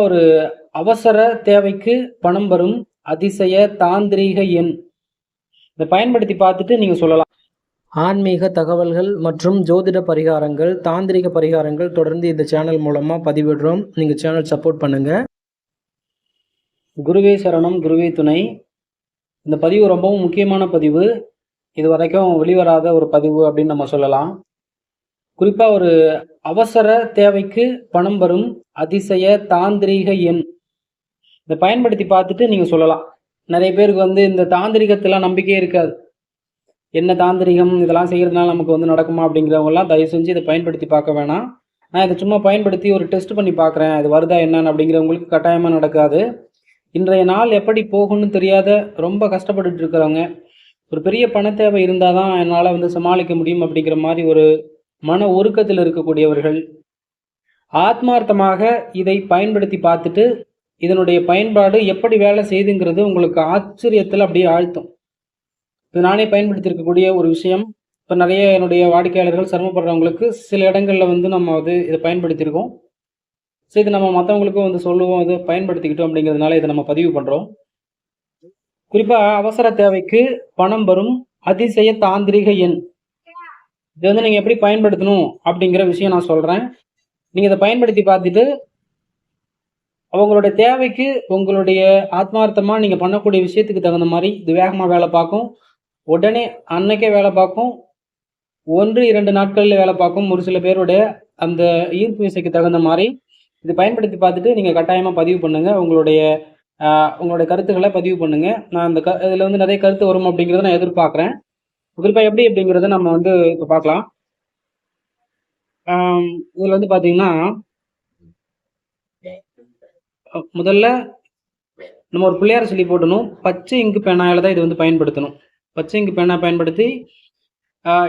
ஒரு அவசர தேவைக்கு பணம் வரும். அதிசய தாந்திரீக எண். இதை பயன்படுத்தி பார்த்துட்டு நீங்கள் சொல்லலாம். ஆன்மீக தகவல்கள் மற்றும் ஜோதிட பரிகாரங்கள் தாந்திரிக பரிகாரங்கள் தொடர்ந்து இந்த சேனல் மூலமாக பதிவிடுறோம். நீங்கள் சேனல் சப்போர்ட் பண்ணுங்கள் குருவே சரணம் குருவே துணை. இந்த பதிவு ரொம்பவும் முக்கியமான பதிவு. இது வரைக்கும் வெளிவராத ஒரு பதிவு அப்படின்னு நம்ம சொல்லலாம். குறிப்பாக ஒரு அவசர தேவைக்கு பணம் வரும் அதிசய தாந்திரீக எண். இதை பயன்படுத்தி பார்த்துட்டு நீங்கள் சொல்லலாம். நிறைய பேருக்கு வந்து இந்த தாந்திரிகத்தெல்லாம் நம்பிக்கையே இருக்காது. என்ன தாந்திரிகம்? இதெல்லாம் செய்கிறதுனால நமக்கு வந்து நடக்குமா அப்படிங்கிறவங்கலாம் தயவு செஞ்சு இதை பயன்படுத்தி பார்க்க வேணாம். நான் இதை சும்மா பயன்படுத்தி ஒரு டெஸ்ட் பண்ணி பார்க்குறேன். இது வருதா என்னன்னு அப்படிங்கிறவங்களுக்கு கட்டாயமாக நடக்காது. இன்றைய நாள் எப்படி போகும்னு தெரியாத ரொம்ப கஷ்டப்பட்டுட்டு இருக்கிறவங்க. ஒரு பெரிய பண தேவை இருந்தால் தான் என்னால் வந்து சமாளிக்க முடியும் அப்படிங்கிற மாதிரி ஒரு மன உருக்கத்தில் இருக்கக்கூடியவர்கள் ஆத்மார்த்தமாக இதை பயன்படுத்தி பார்த்துட்டு இதனுடைய பயன்பாடு எப்படி வேலை செய்யுதுங்கிறது உங்களுக்கு ஆச்சரியத்தில் அப்படியே ஆழ்த்தும். இது நானே பயன்படுத்தியிருக்கக்கூடிய ஒரு விஷயம். இப்போ நிறைய என்னுடைய வாடிக்கையாளர்கள் சிரமப்படுறவங்களுக்கு சில இடங்களில் வந்து நம்ம வந்து இதை பயன்படுத்தியிருக்கோம். ஸோ இது நம்ம மற்றவங்களுக்கும் வந்து சொல்லுவோம் இது பயன்படுத்திக்கிட்டோம் அப்படிங்கிறதுனால இதை நம்ம பதிவு பண்ணுறோம் குறிப்பாக அவசர தேவைக்கு பணம் வரும் அதிசய தாந்திரிக எண். இது வந்து நீங்கள் எப்படி பயன்படுத்தணும் அப்படிங்கிற விஷயம் நான் சொல்கிறேன் நீங்கள் இதை பயன்படுத்தி பார்த்துட்டு அவங்களுடைய தேவைக்கு உங்களுடைய ஆத்மார்த்தமாக நீங்கள் பண்ணக்கூடிய விஷயத்துக்கு தகுந்த மாதிரி இது வேகமாக வேலை பார்க்கும். உடனே அன்னைக்கே வேலை பார்க்கும். ஒன்று இரண்டு நாட்களில் வேலை பார்க்கும். ஒரு சில பேருடைய அந்த ஈர்ப்பு விசைக்கு தகுந்த மாதிரி இது பயன்படுத்தி பார்த்துட்டு நீங்கள் கட்டாயமாக பதிவு பண்ணுங்கள் உங்களுடைய உங்களுடைய கருத்துக்களை பதிவு பண்ணுங்கள் நான் அந்த க இதில் வந்து நிறைய கருத்து வரும் அப்படிங்கிறத நான் எதிர்பார்க்குறேன். குறிப்பாக எப்படி அப்படிங்கிறத நம்ம வந்து இப்போ பார்க்கலாம். இதில் வந்து பார்த்தீங்கன்னா முதல்ல நம்ம ஒரு பிள்ளையார் சொல்லி போட்டணும். பச்சை இங்கு பேனாயில் தான் இது வந்து பயன்படுத்தணும். பச்சை இங்கு பேனா பயன்படுத்தி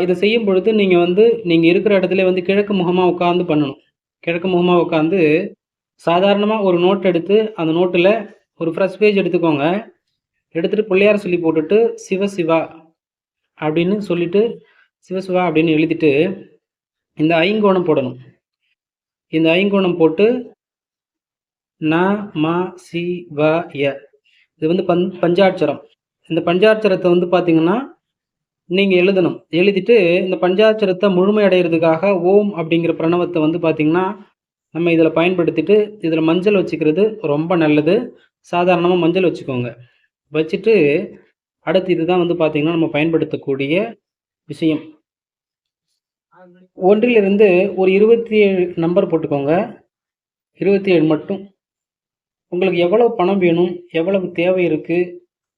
இதை செய்யும் பொழுது நீங்கள் வந்து நீங்கள் இருக்கிற இடத்துல வந்து கிழக்கு முகமாக உட்காந்து பண்ணணும். கிழக்கு முகமாக உட்காந்து சாதாரணமாக ஒரு நோட் எடுத்து அந்த நோட்டில் ஒரு ஃப்ரெஷ் பேஜ் எடுத்துக்கோங்க. எடுத்துகிட்டு பிள்ளையார் சொல்லி போட்டுட்டு சிவ சிவா அப்படின்னு சொல்லிட்டு சிவசிவா அப்படின்னு எழுதிட்டு இந்த ஐங்கோணம் போடணும். இந்த ஐங்கோணம் போட்டு ந மா சி வ ய. இது வந்து பஞ் பஞ்சாட்சரம். இந்த பஞ்சாட்சரத்தை வந்து பார்த்தீங்கன்னா நீங்கள் எழுதணும். எழுதிட்டு இந்த பஞ்சாட்சரத்தை முழுமையடைகிறதுக்காக ஓம் அப்படிங்கிற பிரணவத்தை வந்து பார்த்தீங்கன்னா நம்ம இதில் பயன்படுத்திட்டு இதில் மஞ்சள் வச்சுக்கிறது ரொம்ப நல்லது. சாதாரணமாக மஞ்சள் வச்சுக்கோங்க. வச்சுட்டு அடுத்து இதுதான் வந்து பார்த்தீங்கன்னா நம்ம பயன்படுத்தக்கூடிய விஷயம். ஒன்றிலிருந்து ஒரு இருபத்தி ஏழு நம்பர் போட்டுக்கோங்க. இருபத்தி ஏழு மட்டும். உங்களுக்கு எவ்வளவு பணம் வேணும் எவ்வளவு தேவை இருக்குது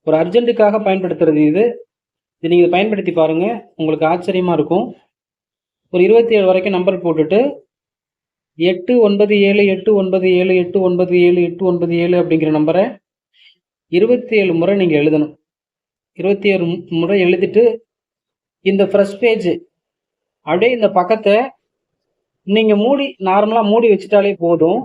ஒரு அர்ஜென்ட்டுக்காக பயன்படுத்துறது இது. இது நீங்கள் பயன்படுத்தி பாருங்கள் உங்களுக்கு ஆச்சரியமாக இருக்கும். ஒரு இருபத்தி ஏழு வரைக்கும் நம்பர் போட்டுட்டு எட்டு ஒன்பது ஏழு எட்டு ஒன்பது ஏழு எட்டு ஒன்பது ஏழு எட்டு ஒன்பது ஏழு அப்படிங்கிற நம்பரை இருபத்தி ஏழு முறை நீங்கள் எழுதணும். இருபத்தி ஏழு முறை எழுதிட்டு இந்த ஃப்ரெஷ் பேஜ் அப்படியே இந்த பக்கத்தை நீங்கள் மூடி நார்மலாக மூடி வச்சுட்டாலே போதும்.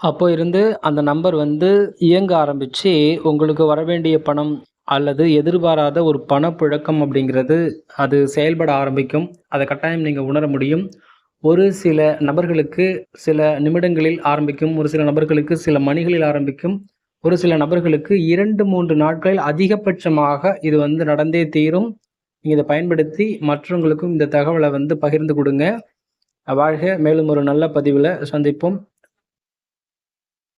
அப்போ இருந்து அந்த நம்பர் வந்து இயங்க ஆரம்பித்து உங்களுக்கு வர வேண்டிய பணம் அல்லது எதிர்பாராத ஒரு பணப்புழக்கம் அப்படிங்கிறது அது செயல்பட ஆரம்பிக்கும். அதை கட்டாயம் நீங்கள் உணர முடியும். ஒரு சில நபர்களுக்கு சில நிமிடங்களில் ஆரம்பிக்கும் ஒரு சில நபர்களுக்கு சில மணிகளில் ஆரம்பிக்கும். ஒரு சில நபர்களுக்கு இரண்டு மூன்று நாட்களில் அதிகபட்சமாக இது வந்து நடந்தே தீரும். நீங்கள் இதை பயன்படுத்தி மற்றவங்களுக்கும் இந்த தகவலை வந்து பகிர்ந்து கொடுங்க. வாழ்க. மேலும் ஒரு நல்ல பதிவில் சந்திப்போம்.